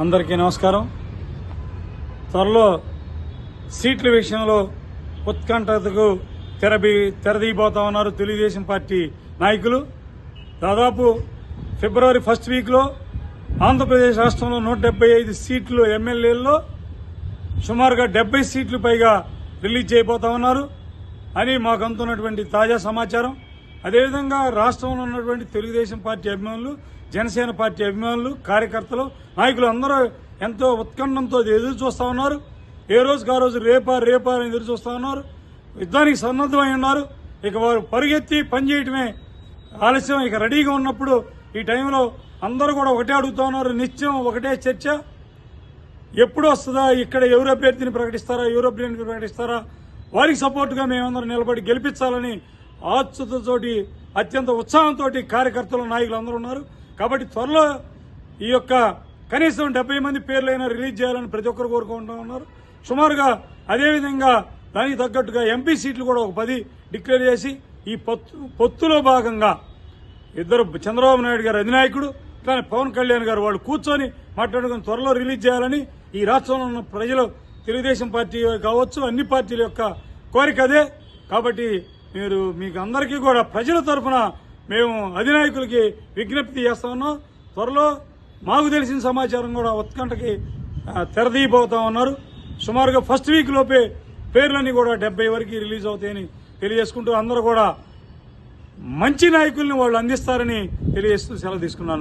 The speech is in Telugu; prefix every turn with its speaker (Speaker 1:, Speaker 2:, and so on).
Speaker 1: అందరికీ నమస్కారం. త్వరలో సీట్ల విషయంలో ఉత్కంఠతకు తెరబి తెరదీయబోతా ఉన్నారు తెలుగుదేశం పార్టీ నాయకులు. దాదాపు ఫిబ్రవరి ఫస్ట్ వీక్లో ఆంధ్రప్రదేశ్ రాష్ట్రంలో నూట డెబ్బై ఐదు సీట్లు ఎమ్మెల్యేల్లో సుమారుగా డెబ్బై సీట్లు పైగా రిలీజ్ చేయబోతా ఉన్నారు అని మాకు అందుతున్నటువంటి తాజా సమాచారం. అదేవిధంగా రాష్ట్రంలో ఉన్నటువంటి తెలుగుదేశం పార్టీ అభిమానులు జనసేన పార్టీ అభిమానులు కార్యకర్తలు నాయకులు అందరూ ఎంతో ఉత్కంఠంతో ఎదురు చూస్తూ ఉన్నారు. ఏ రోజుకి ఆ రోజు రేపా రేపా అని ఎదురు చూస్తూ ఉన్నారు. యుద్ధానికి సన్నద్ధమై ఉన్నారు. ఇక వారు పరుగెత్తి పనిచేయటమే ఆలస్యం. ఇక రెడీగా ఉన్నప్పుడు ఈ టైంలో అందరూ కూడా ఒకటే అడుగుతా ఉన్నారు. నిత్యం ఒకటే చర్చ. ఎప్పుడు వస్తుందా? ఇక్కడ ఎవరు అభ్యర్థిని ప్రకటిస్తారా? ఎవరు అభ్యర్థిని ప్రకటిస్తారా? వారికి సపోర్టుగా మేమందరం నిలబడి గెలిపించాలని ఆత్సుతతోటి అత్యంత ఉత్సాహంతో కార్యకర్తలు నాయకులు అందరూ ఉన్నారు. కాబట్టి త్వరలో ఈ యొక్క కనీసం డెబ్బై మంది పేర్లైనా రిలీజ్ చేయాలని ప్రతి ఒక్కరు కోరుకుంటూ ఉన్నారు. సుమారుగా అదేవిధంగా దానికి తగ్గట్టుగా ఎంపీ సీట్లు కూడా ఒక పది డిక్లేర్ చేసి ఈ పొత్తు పొత్తులో భాగంగా ఇద్దరు చంద్రబాబు నాయుడు గారు అధినాయకుడు కానీ పవన్ కళ్యాణ్ గారు వాళ్ళు కూర్చొని మాట్లాడుకుని త్వరలో రిలీజ్ చేయాలని ఈ రాష్ట్రంలో ఉన్న ప్రజలు తెలుగుదేశం పార్టీ కావచ్చు అన్ని పార్టీల యొక్క కోరిక అదే. కాబట్టి మీరు మీకు అందరికీ కూడా ప్రజల తరఫున మేము అధినాయకులకి విజ్ఞప్తి చేస్తా ఉన్నాం. త్వరలో మాకు తెలిసిన సమాచారం కూడా ఉత్కంఠకి తెరదీయబోతా ఉన్నారు. సుమారుగా ఫస్ట్ వీక్ లోపే పేర్లన్నీ కూడా డెబ్బై వరకు రిలీజ్ అవుతాయని తెలియజేసుకుంటూ అందరూ కూడా మంచి నాయకుల్ని వాళ్ళు అందిస్తారని తెలియజేస్తూ సెలవు తీసుకున్నాను.